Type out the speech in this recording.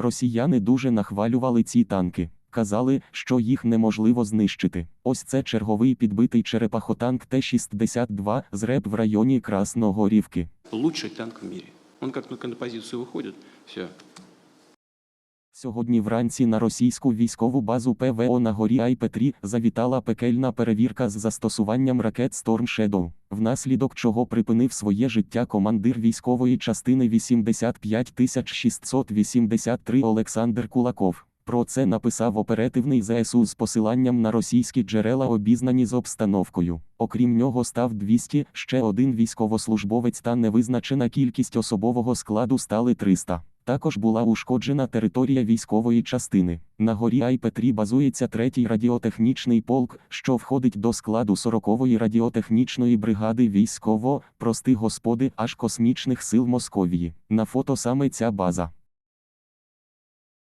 Росіяни дуже нахвалювали ці танки. Казали, що їх неможливо знищити. Ось це черговий підбитий черепахотанк Т-62 з РЕП в районі Красногорівки. Лучший танк в мірі. Он как на композицію виходить, все. Сьогодні вранці на російську військову базу ПВО на горі Айпетрі завітала пекельна перевірка з застосуванням ракет Storm Shadow, внаслідок чого припинив своє життя командир військової частини 85683 Олександр Кулаков. Про це написав оперативний ЗСУ з посиланням на російські джерела, обізнані з обстановкою. Окрім нього, став 200, ще один військовослужбовець та невизначена кількість особового складу стали 300. Також була ушкоджена територія військової частини. На горі Айпетрі базується третій радіотехнічний полк, що входить до складу 40-ї радіотехнічної бригади військово, прости господи, аж космічних сил Московії. На фото саме ця база.